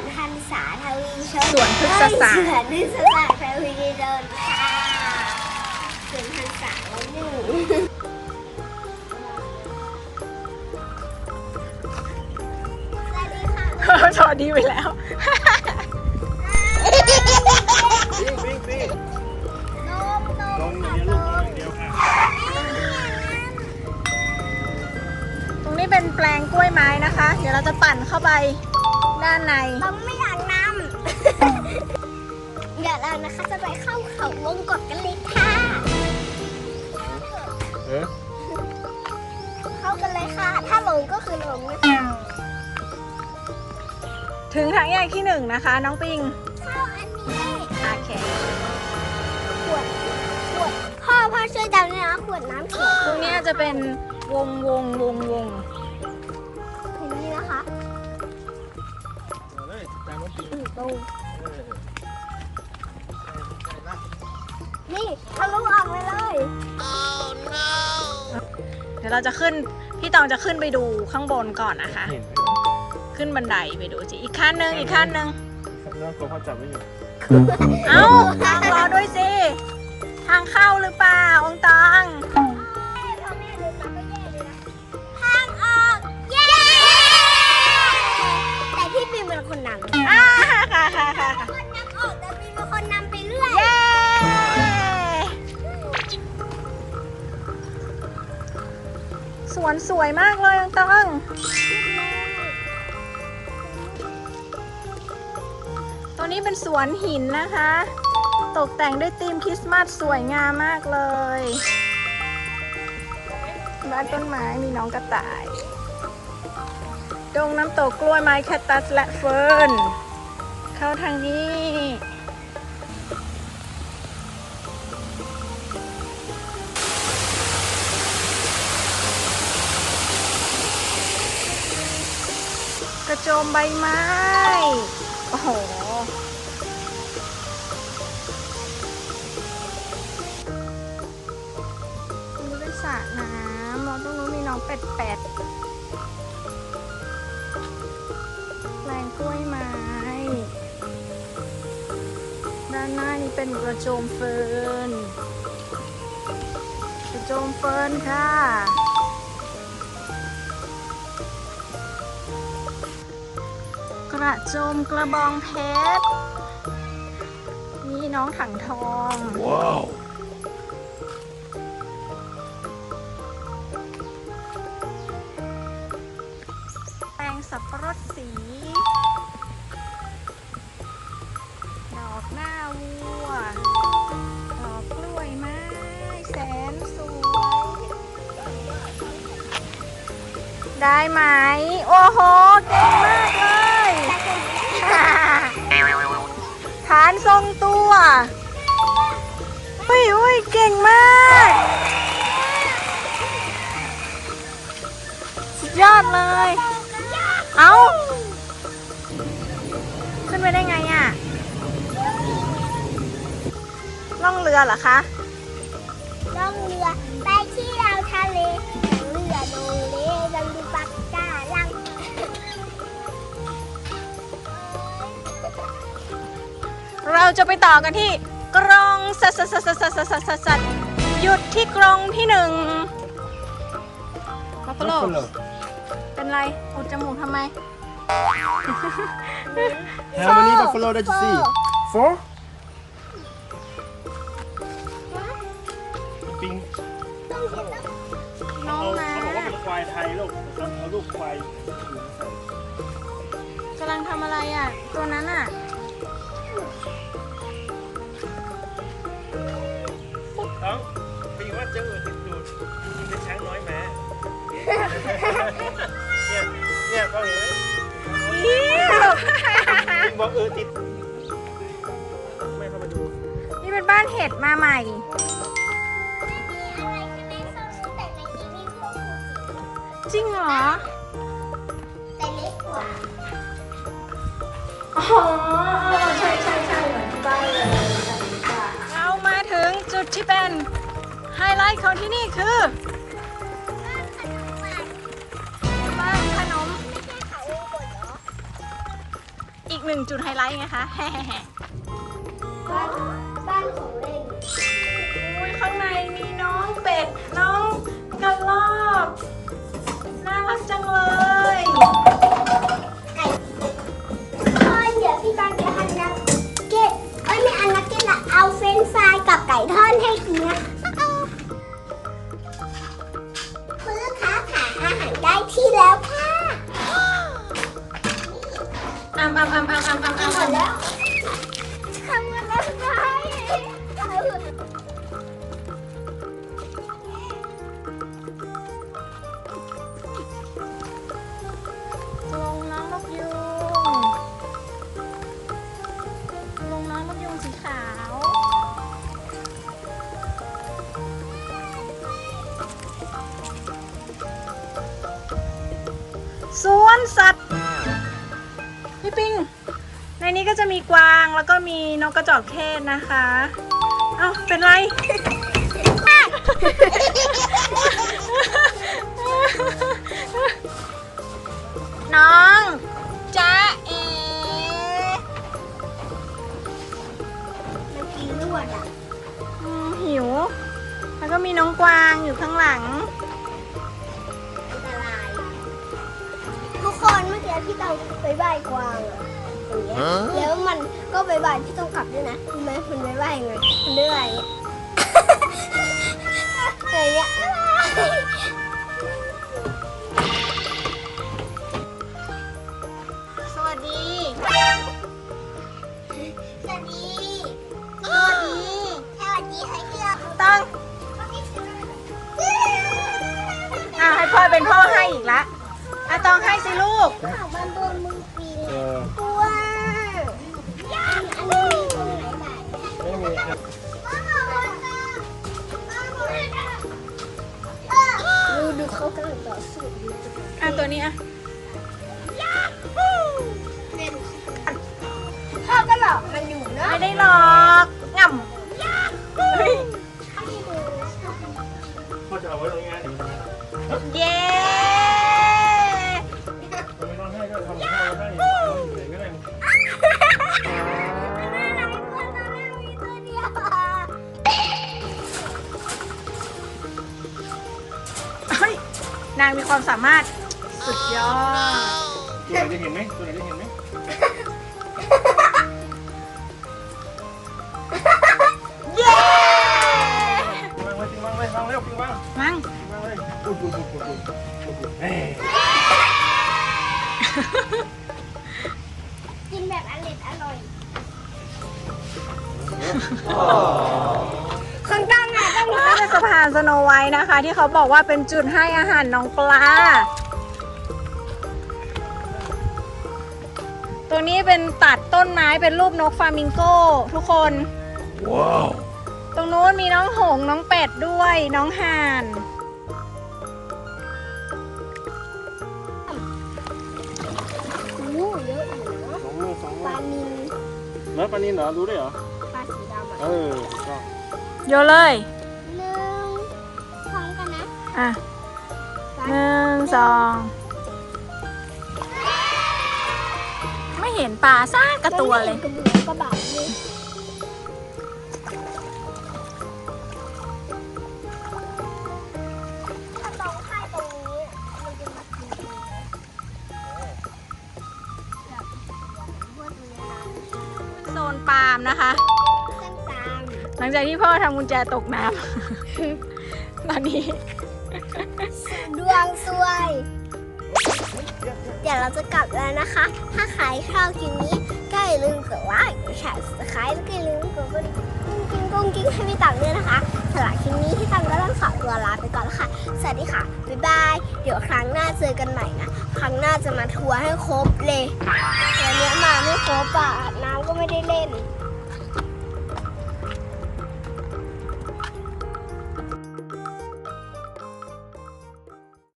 สวนพันษาทวีชนสวนพฤกษศาสตร์ เอ้ยสวนพฤกษศาสตร์ทวีชนค่ะสวนพันษาแล้วหนึ่งสวัสดีค่ะ สวัสดีไปแล้ว วิ่งวิ่งวิ่งนมนลมอย่างเดียวนลงอย่างเดียวค่ะตรงนี้เป็นแปลงกล้วยไม้นะคะ เดี๋ยวเราจะปั่นเข้าไป ด้านใน เราไม่อยากนำ เดี๋ยวเรานะคะจะไปเข้าเขาวงกดกันเลยค่ะ เออเข้ากันเลยค่ะ ถ้าลงก็คือลงนะคะถึงทางแยกที่หนึ่งนะคะ น้องปิงเข้าอันนี้โอเคขวดขวดพ่อพ่อช่วยจำด้วยนะขวดน้ำเขียว ตรงเนี้ยจะเป็นวงวงวงวง ติดอืมตรงเออใช่ละนี่ทะลุออกไปเลยเดี๋ยวเราจะขึ้น พี่ตองจะขึ้นไปดูข้างบนก่อนนะคะ เห็นขึ้นบันไดไปดูสิอีกขั้นหนึ่งอีกขั้นหนึ่งเรื่องกลัวเขาจับไม่อยู่เอ้าทางรอด้วยสิ ทางเข้าหรือเปล่าองตองทางออก เย้ แต่พี่ปิมเป็นคนนำ ค่ะค่ะค่ะ คนนำออกแต่มเป็นคนนำไปเรื่อยเย้ สวนสวยมากเลยองตองตัวนี้เป็นสวนหินนะคะ ตกแต่งด้วยธีมคริสต์มาสสวยงามมากเลยบ้านต้นไม้มีน้องกระต่าย ดงน้ำตกกล้วยไม้แคคตัสและเฟิร์น เข้าทางนี้ กระโจมใบไม้ โอ้โหนนี้เป็นสระน้ำมองตรงนู้นมีน้องเป็ดเป็ดแปลงกล้วยานหน้านี้เป็นกระโจมเฟิร์นกระโจมเฟิร์นค่ะ กระโจมกระบองเพชร นี่น้องถังทอง ว้าวแปลงสับปะรดสี ได้ไหม โอ้โห เก่งมากเลย ฐานทรงตัวอุ้ยอุ้ยเก่งมาก สุดยอดเลย เอ้าขึ้นไปได้ไงอะล่องเรือเหรอคะ เราจะไปต่อกันที่กรองสัสสัสสัสสัสสัสสัสสัสหยุดที่กรองที่หนึ่งบัฟฟาโลเป็นไรอุดจมูกทำไม How many buffalo did you see? Four? ปิงน้องเขานะเขาบอกว่าเป็นควายไทยลูกเขาเอาลูกควายกำลังทำอะไรอะ ตัวนั้นอะ เจ้าอื่นติดดูดปิงเป็นช้างน้อยแม้เนี่ยเนี่ยเขาเห็นไหมปิงบอกเออติดไม่เข้ามาดูนี่เป็นบ้านเห็ดมาใหม่ไม่มีอะไรใช่ไหมส้มแต่ในนี้มีพวกฟูจิจริงเหรอแต่เล็กกว่าอ๋อ ใช่ใช่ใช่เหมือนที่บ้านเลย เรามาถึงจุดที่เป็น ไฮไลท์ของที่นี่คือบ้านขนมหวานบ้านขนมไม่ใช่เขาวงกดเหรออีกกหนึ่งจุดไฮไลท์ไงคะบ้านบ้านของเล่นอุ้ยข้างในมีน้องเป็ด น้องกระรอก น่ารักจังเลยไก่พ่อเดี๋ยวพี่บางจะทำนักเก็ตเอ้ยไม่เอานักเก็ตละเอาเฟรนช์ฟรายกับไก่ทอดให้กิน สวนสัตว์ พี่ปิง ในนี้ก็จะมีกวางแล้วก็มีนกกระจอกเทศนะคะ เอ้าเป็นไร น้องจ้าเอมันกินลวดอะ อืมหิว แล้วก็มีน้องกวางอยู่ข้างหลัง บ่ายกวางอะอย่างเงี้ยแล้วมันก็ไปบ่ายพี่ต้องกลับด้วยนะรู้ไหมมันไปบ่ายยังไงมันไปบ่ายอย่างเงี้ย กของมันโดนมือปีนเออตัวอันนี้มีตรงไหนบ้างไม่มีครับดูดูเขากำลังต่อสู้อยู่อะตัวนี้อะพ่อก็หลอกมันอยู่เนาะไม่ได้หรอกง่ำเฮ้ยพ่อจะเอาไว้ตรงนี้เย้ นางมีความสามารถสุดยอด ตัวไหนจะเห็นไหมตัวไหนจะเห็นไหมเย้ วางไว้จริงวางไว้วางเร็วจริงวางมั้งวางเลยอุดอุดอุดอุดอุดอุดอุดเอ้ยกินแบบอร่อยอร่อย สะพานสโนไวท์นะคะ ที่เขาบอกว่าเป็นจุดให้อาหารน้องปลา ตรงนี้เป็นตัดต้นไม้เป็นรูปนกฟลามิงโก้ทุกคน ว้าว ตรงนู้นมีน้องหงส์น้องเป็ดด้วยน้องห่านโอ้เยอะอยู่นะสองมือสองปมืลาอนิลแล้วปลานินเหรอรู้ได้เหรอ ปลาสีดำอะ เออถูกต้อง โยนเลย อะหนึ่งสองไม่เห็นปลาซากกระตัวเลย กระบอกกระบาดเลยถ้าตรงค่ายตรงนี้มันจะมากินเองแบบพวกนี้นะโซนปาล์มนะคะต้นตาม หลังจากที่พ่อทำกุญแจตกน้ำ ตอนนี้ ดวงสวย เดี๋ยวเราจะกลับแล้วนะคะ ถ้าใครชอบคลิปนี้ก็อย่าลืมกดไลค์กดแชร์สไครต์แล้วก็อย่าลืมกดกระดิ่งกุ้งกิ้งกุ้งกิ้งให้พี่ตังด้วยนะคะสำหรับคลิปนี้พี่ตังก็ต้องขอตัวลาไปก่อนแล้วค่ะ สวัสดีค่ะ บ๊ายบาย เดี๋ยวครั้งหน้าเจอกันใหม่นะ ครั้งหน้าจะมาทัวร์ให้ครบเลยวันนี้มาไม่ครบอะน้ำก็ไม่ได้เล่น